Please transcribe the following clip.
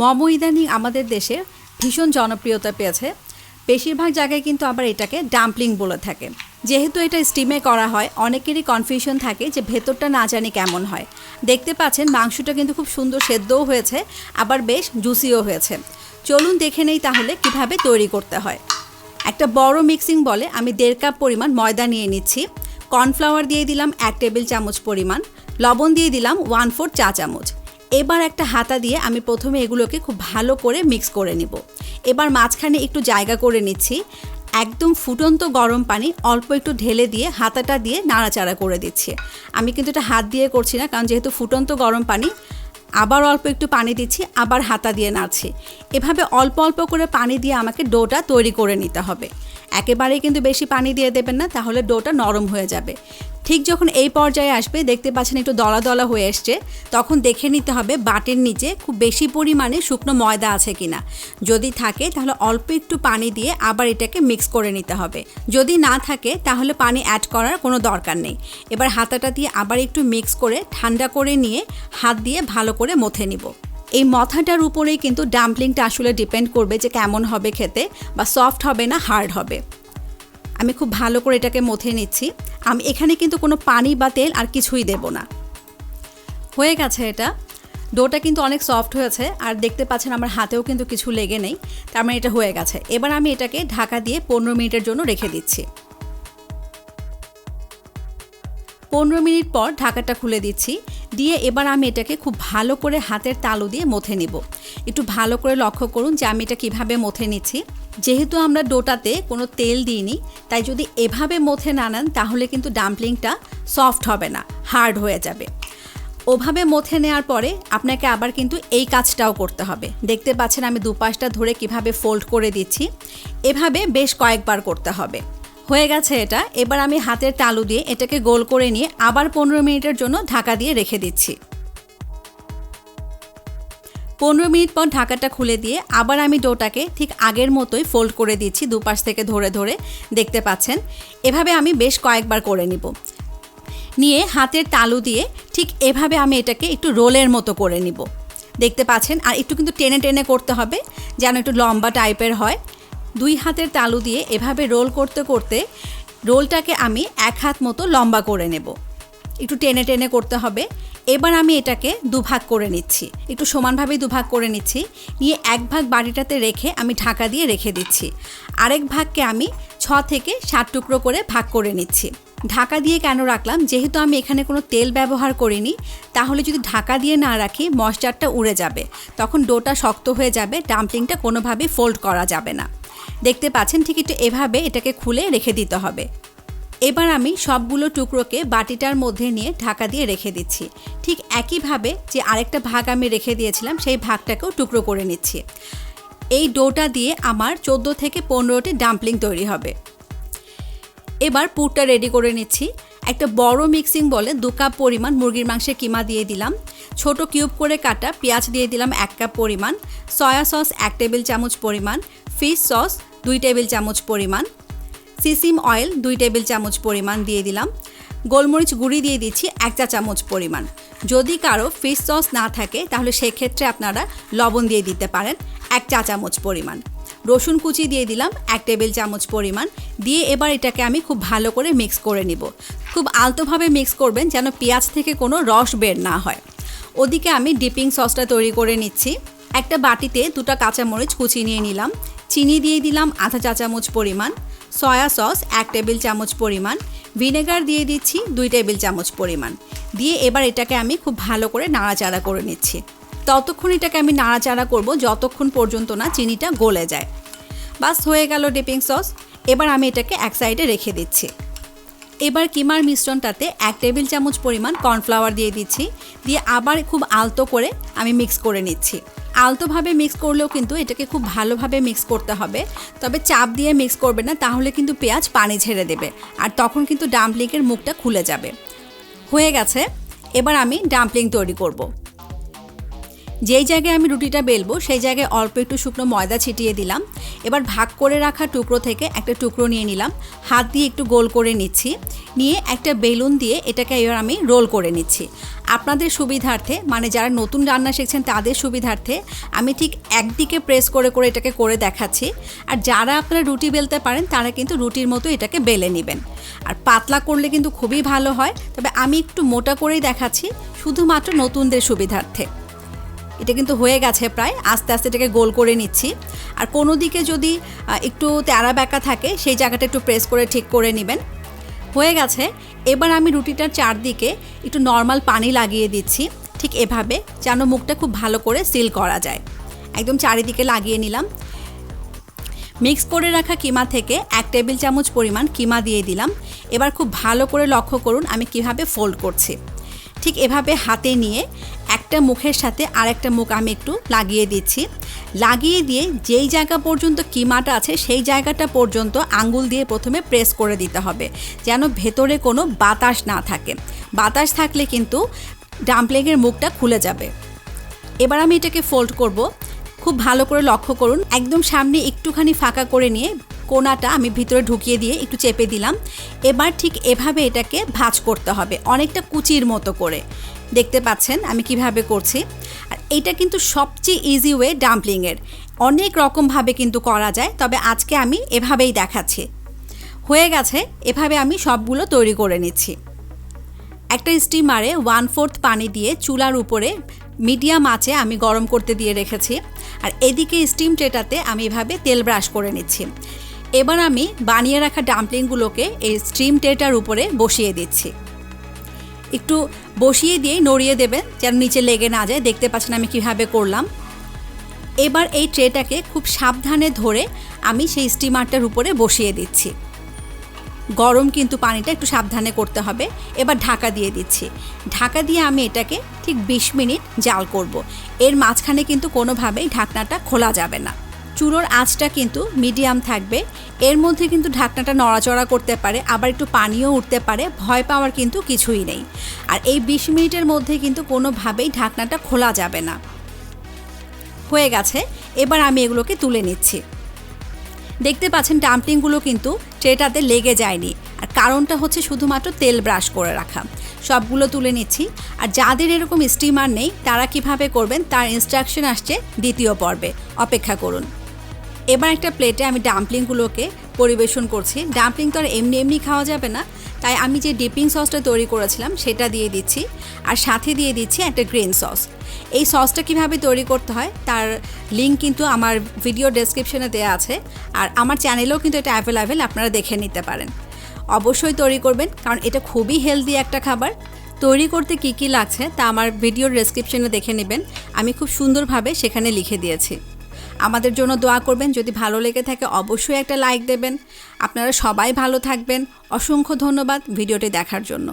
মোমো ইদানিং আমাদের দেশে ভীষণ জনপ্রিয়তা পেয়েছে। বেশিরভাগ জায়গায় কিন্তু আবার এটাকে ডাম্পলিং বলে থাকে। যেহেতু এটা স্টিমে করা হয়, অনেকেরই কনফিউশন থাকে যে ভেতরটা না জানি কেমন হয়। দেখতে পাচ্ছেন মাংসটা কিন্তু খুব সুন্দর সেদ্ধও হয়েছে, আবার বেশ জুসিও হয়েছে। চলুন দেখে নেই তাহলে কীভাবে তৈরি করতে হয়। একটা বড় মিক্সিং বলে আমি দেড় কাপ পরিমাণ ময়দা নিয়ে নিচ্ছি। কর্নফ্লাওয়ার দিয়ে দিলাম এক টেবিল চামচ পরিমাণ। লবণ দিয়ে দিলাম ওয়ান ফোর চা চামচ। এবার একটা হাতা দিয়ে আমি প্রথমে এগুলোকে খুব ভালো করে মিক্স করে নিব। এবার মাঝখানে একটু জায়গা করে নিচ্ছি। একদম ফুটন্ত গরম পানি অল্প একটু ঢেলে দিয়ে হাতাটা দিয়ে নাড়াচাড়া করে দিচ্ছি। আমি কিন্তু এটা হাত দিয়ে করছি না, কারণ যেহেতু ফুটন্ত গরম পানি, আবার অল্প একটু পানি দিচ্ছি, আবার হাতা দিয়ে নাড়ছি। এভাবে অল্প অল্প করে পানি দিয়ে আমাকে ডোটা তৈরি করে নিতে হবে। একেবারেই কিন্তু বেশি পানি দিয়ে দেবেন না, তাহলে ডোটা নরম হয়ে যাবে। ঠিক যখন এই পর্যায়ে আসবে, দেখতে পাচ্ছেন একটু দলা দলা হয়ে এসছে, তখন দেখে নিতে হবে বাটের নিচে খুব বেশি পরিমাণে শুকনো ময়দা আছে কিনা। যদি থাকে, তাহলে অল্প একটু পানি দিয়ে আবার এটাকে মিক্স করে নিতে হবে। যদি না থাকে, তাহলে পানি অ্যাড করার কোনো দরকার নেই। এবার হাতাটা দিয়ে আবার একটু মিক্স করে ঠান্ডা করে নিয়ে হাত দিয়ে ভালো করে মথে নিব। এই মথাটার উপরেই কিন্তু ডাম্পলিংটা আসলে ডিপেন্ড করবে যে কেমন হবে খেতে, বা সফট হবে না হার্ড হবে। আমি খুব ভালো করে এটাকে মথে নিচ্ছি। আমি এখানে কিন্তু কোনো পানি বা তেল আর কিছুই দেব না। হয়ে গেছে এটা। ডোটা কিন্তু অনেক সফট হয়েছে আর দেখতে পাচ্ছেন আমার হাতেও কিন্তু কিছু লেগে নেই। তার মানে এটা হয়ে গেছে। এবার আমি এটাকে ঢাকা দিয়ে পনেরো মিনিটের জন্য রেখে দিচ্ছি। পনেরো মিনিট পর ঢাকাটা খুলে দিচ্ছি। দিয়ে এবার আমি এটাকে খুব ভালো করে হাতের তালু দিয়ে মথে নিব। একটু ভালো করে লক্ষ্য করুন যে আমি এটা কীভাবে মথে নিচ্ছি। যেহেতু আমরা ডোটাতে কোনো তেল দিইনি, তাই যদি এভাবে মথে না নেন, তাহলে কিন্তু ডাম্পলিংটা সফট হবে না, হার্ড হয়ে যাবে। ওভাবে মথে নেওয়ার পরে আপনাকে আবার কিন্তু এই কাজটাও করতে হবে। দেখতে পাচ্ছেন আমি দুপাশটা ধরে কীভাবে ফোল্ড করে দিচ্ছি। এভাবে বেশ কয়েকবার করতে হবে। হয়ে গেছে এটা। এবার আমি হাতের তালু দিয়ে এটাকে গোল করে নিয়ে আবার পনেরো মিনিটের জন্য ঢাকা দিয়ে রেখে দিচ্ছি। পনেরো মিনিট পর ঢাকাটা খুলে দিয়ে আবার আমি ডোটাকে ঠিক আগের মতোই ফোল্ড করে দিচ্ছি দুপাশ থেকে ধরে ধরে। দেখতে পাচ্ছেন? এভাবে আমি বেশ কয়েকবার করে নিব। নিয়ে হাতের তালু দিয়ে ঠিক এভাবে আমি এটাকে একটু রোলের মতো করে নিব। দেখতে পাচ্ছেন? আর একটু কিন্তু টেনে টেনে করতে হবে, যেন একটু লম্বা টাইপের হয়। দুই হাতের তালু দিয়ে এভাবে রোল করতে করতে রোলটাকে আমি এক হাত মতো লম্বা করে নেব। একটু টেনে টেনে করতে হবে। এবার আমি এটাকে দুভাগ করে নিচ্ছি। একটু সমানভাবেই দুভাগ করে নিচ্ছি। নিয়ে এক ভাগ বাড়িটাতে রেখে আমি ঢাকা দিয়ে রেখে দিচ্ছি। আরেক ভাগকে আমি ছ থেকে সাত টুকরো করে ভাগ করে নিচ্ছি। ঢাকা দিয়ে কেন রাখলাম? যেহেতু আমি এখানে কোনো তেল ব্যবহার করিনি, তাহলে যদি ঢাকা দিয়ে না রাখি, ময়শ্চারটা উড়ে যাবে। তখন ডোটা শক্ত হয়ে যাবে ডাম্পলিংটা কোনোভাবেই ফোল্ড করা যাবে না। দেখতে পাচ্ছেন ঠিক একটু এভাবে এটাকে খুলে রেখে দিতে হবে। এবার আমি সবগুলো টুকরোকে বাটিটার মধ্যে নিয়ে ঢাকা দিয়ে রেখে দিচ্ছি। ঠিক একইভাবে যে আরেকটা ভাগ আমি রেখে দিয়েছিলাম, সেই ভাগটাকেও টুকরো করে নিচ্ছি। এই ডোটা দিয়ে আমার চোদ্দ থেকে পনেরোটি ডাম্পলিং তৈরি হবে। এবার পুরটা রেডি করে নিচ্ছি। একটা বড় মিক্সিং বলে দু কাপ পরিমাণ মুরগির মাংসের কিমা দিয়ে দিলাম। ছোট কিউব করে কাটা পেঁয়াজ দিয়ে দিলাম এক কাপ পরিমাণ। সয়া সস এক টেবিল চামচ পরিমাণ। ফিশ সস দুই টেবিল চামচ পরিমাণ, সিসিম অয়েল দুই টেবিল চামচ পরিমাণ দিয়ে দিলাম, গোলমরিচ গুঁড়ি দিয়ে দিচ্ছি এক চা চামচ পরিমাণ। যদি কারও ফিশ সস না থাকে, তাহলে সেক্ষেত্রে আপনারা লবণ দিয়ে দিতে পারেন এক চা চামচ পরিমাণ। রসুন কুচি দিয়ে দিলাম এক টেবিল চামচ পরিমাণ, দিয়ে এবার এটাকে আমি খুব ভালো করে মিক্স করে নিব। খুব আলতোভাবে মিক্স করবেন যেন পেঁয়াজ থেকে কোনো রস বের না হয়। ওদিকে আমি ডিপিং সসটা তৈরি করে নিচ্ছি। একটা বাটিতে দুটো কাঁচামরিচ কুচি নিয়ে নিলাম। চিনি দিয়ে দিলাম আধা চা চামচ পরিমাণ, সয়া সস এক টেবিল চামচ পরিমাণ, ভিনেগার দিয়ে দিচ্ছি দুই টেবিল চামচ পরিমাণ। দিয়ে এবার এটাকে আমি খুব ভালো করে নাড়াচাড়া করে নিচ্ছি। ততক্ষণ এটাকে আমি নাড়াচাড়া করব যতক্ষণ পর্যন্ত না চিনিটা গলে যায়। বাস হয়ে গেল ডিপিং সস। এবার আমি এটাকে এক সাইডে রেখে দিচ্ছি। এবার কিমার মিশ্রণটাতে এক টেবিল চামচ পরিমাণ কর্নফ্লাওয়ার দিয়ে দিচ্ছি। দিয়ে আবার খুব আলতো করে আমি মিক্স করে নিচ্ছি। আলতোভাবে মিক্স করলেও কিন্তু এটাকে খুব ভালোভাবে মিক্স করতে হবে। তবে চাপ দিয়ে মিক্স করবে না, তাহলে কিন্তু পেঁয়াজ পানি ছেড়ে দেবে। আর তখন কিন্তু ডাম্পলিংয়ের মুখটা খুলে যাবে। হয়ে গেছে। এবার আমি ডাম্পলিং তৈরি করব। যেই জায়গায় আমি রুটিটা বেলবো, সেই জায়গায় অল্প একটু শুকনো ময়দা ছিটিয়ে দিলাম। এবার ভাগ করে রাখা টুকরো থেকে একটা টুকরো নিয়ে নিলাম। হাত দিয়ে একটু গোল করে নিচ্ছি। নিয়ে একটা বেলুন দিয়ে এটাকে এবার আমি রোল করে নিচ্ছি। আপনাদের সুবিধার্থে মানে যারা নতুন রান্না শিখছেন তাদের সুবিধার্থে, আমি ঠিক একদিকে প্রেস করে করে এটাকে করে দেখাচ্ছি। আর যারা আপনারা রুটি বেলতে পারেন, তারা কিন্তু রুটির মতো এটাকে বেলে নেবেন। আর পাতলা করলে কিন্তু খুবই ভালো হয়। তবে আমি একটু মোটা করেই দেখাচ্ছি, শুধুমাত্র নতুনদের সুবিধার্থে। এটা কিন্তু হয়ে গেছে প্রায়। আস্তে আস্তে এটাকে গোল করে নিচ্ছি। আর কোনো দিকে যদি একটু তেরা ব্যাকা থাকে, সেই জায়গাটা একটু প্রেস করে ঠিক করে নেবেন। হয়ে গেছে। এবার আমি রুটিটার চারদিকে একটু নর্মাল পানি লাগিয়ে দিচ্ছি, ঠিক এভাবে, যেন মুখটা খুব ভালো করে সিল করা যায়। একদম চারিদিকে লাগিয়ে নিলাম। মিক্স করে রাখা কিমা থেকে এক টেবিল চামচ পরিমাণ কিমা দিয়ে দিলাম। এবার খুব ভালো করে লক্ষ্য করুন আমি কীভাবে ফোল্ড করছি। ঠিক এভাবে হাতে নিয়ে একটা মুখের সাথে আরেকটা মুখ আমি একটু লাগিয়ে দিচ্ছি। লাগিয়ে দিয়ে যেই জায়গা পর্যন্ত কিমাটা আছে, সেই জায়গাটা পর্যন্ত আঙ্গুল দিয়ে প্রথমে প্রেস করে দিতে হবে, যেন ভেতরে কোনো বাতাস না থাকে। বাতাস থাকলে কিন্তু ডাম্পলিংয়ের মুখটা খুলে যাবে। এবার আমি এটাকে ফোল্ড করব। খুব ভালো করে লক্ষ্য করুন, একদম সামনে একটুখানি ফাঁকা করে নিয়ে কোনাটা আমি ভিতরে ঢুকিয়ে দিয়ে একটু চেপে দিলাম। এবার ঠিক এভাবে এটাকে ভাঁজ করতে হবে, অনেকটা কুচির মতো করে। দেখতে পাচ্ছেন আমি কীভাবে করছি। আর এটা কিন্তু সবচেয়ে ইজি ওয়ে ডাম্পলিংয়ের অনেক রকমভাবে কিন্তু করা যায়, তবে আজকে আমি এভাবেই দেখাচ্ছি। হয়ে গেছে, এভাবে আমি সবগুলো তৈরি করে নিচ্ছি। একটা স্টিমারে ওয়ান ফোর্থ পানি দিয়ে চুলার উপরে মিডিয়াম আঁচে আমি গরম করতে দিয়ে রেখেছি। আর এদিকে স্টিম ট্রেটাতে আমি এভাবে তেল ব্রাশ করে নিচ্ছি। এবার আমি বানিয়ে রাখা ডাম্পলিংগুলোকে এই স্টিম ট্রেটার উপরে বসিয়ে দিচ্ছি। একটু বসিয়ে দিয়েই নড়িয়ে দেবেন, যেন নিচে লেগে না যায়। দেখতে পাচ্ছেন আমি কীভাবে করলাম। এবার এই ট্রেটাকে খুব সাবধানে ধরে আমি সেই স্টিমারটার উপরে বসিয়ে দিচ্ছি। গরম কিন্তু পানিটা একটু সাবধানে করতে হবে। এবার ঢাকা দিয়ে দিচ্ছি। ঢাকা দিয়ে আমি এটাকে ঠিক বিশ মিনিট জাল করব। এর মাঝখানে কিন্তু কোনোভাবেই ঢাকনাটা খোলা যাবে না। চুলোর আঁচটা কিন্তু মিডিয়াম থাকবে। এর মধ্যে কিন্তু ঢাকনাটা নড়াচড়া করতে পারে, আবার একটু পানিও উঠতে পারে, ভয় পাওয়ার কিন্তু কিছুই নেই। আর এই বিশ মিনিটের মধ্যে কিন্তু কোনোভাবেই ঢাকনাটা খোলা যাবে না। হয়ে গেছে, এবার আমি এগুলোকে তুলে নিচ্ছি। দেখতে পাচ্ছেন ডাম্পলিংগুলো কিন্তু ট্রেটাতে লেগে যায়নি। আর কারণটা হচ্ছে শুধুমাত্র তেল ব্রাশ করে রাখা। সবগুলো তুলে নিচ্ছি। আর যাদের এরকম স্টিমার নেই, তারা কীভাবে করবেন, তার ইনস্ট্রাকশন আসছে দ্বিতীয় পর্বে। অপেক্ষা করুন। এবার একটা প্লেটে আমি ডাম্পলিংগুলোকে পরিবেশন করছি। ডাম্পলিং তো আর এমনি এমনি খাওয়া যাবে না। তাই আমি যে ডিপিং সসটা তৈরি করেছিলাম, সেটা দিয়ে দিচ্ছি। আর সাথে দিয়ে দিচ্ছি একটা গ্রিন সস। এই সসটা কীভাবে তৈরি করতে হয়, তার লিঙ্ক কিন্তু আমার ভিডিও ডেসক্রিপশনে দেওয়া আছে। আর আমার চ্যানেলেও কিন্তু এটা অ্যাভেলেবেল, আপনারা দেখে নিতে পারেন। অবশ্যই তৈরি করবেন, কারণ এটা খুবই হেলদি একটা খাবার। তৈরি করতে কী কী লাগছে, তা আমার ভিডিওর ডেসক্রিপশনে দেখে নেবেন। আমি খুব সুন্দরভাবে সেখানে লিখে দিয়েছি। আমাদের জন্য দোয়া করবেন। যদি ভালো লেগে থাকে, অবশ্যই একটা লাইক দেবেন। আপনারা সবাই ভালো থাকবেন। অসংখ্য ধন্যবাদ ভিডিওটি দেখার জন্য।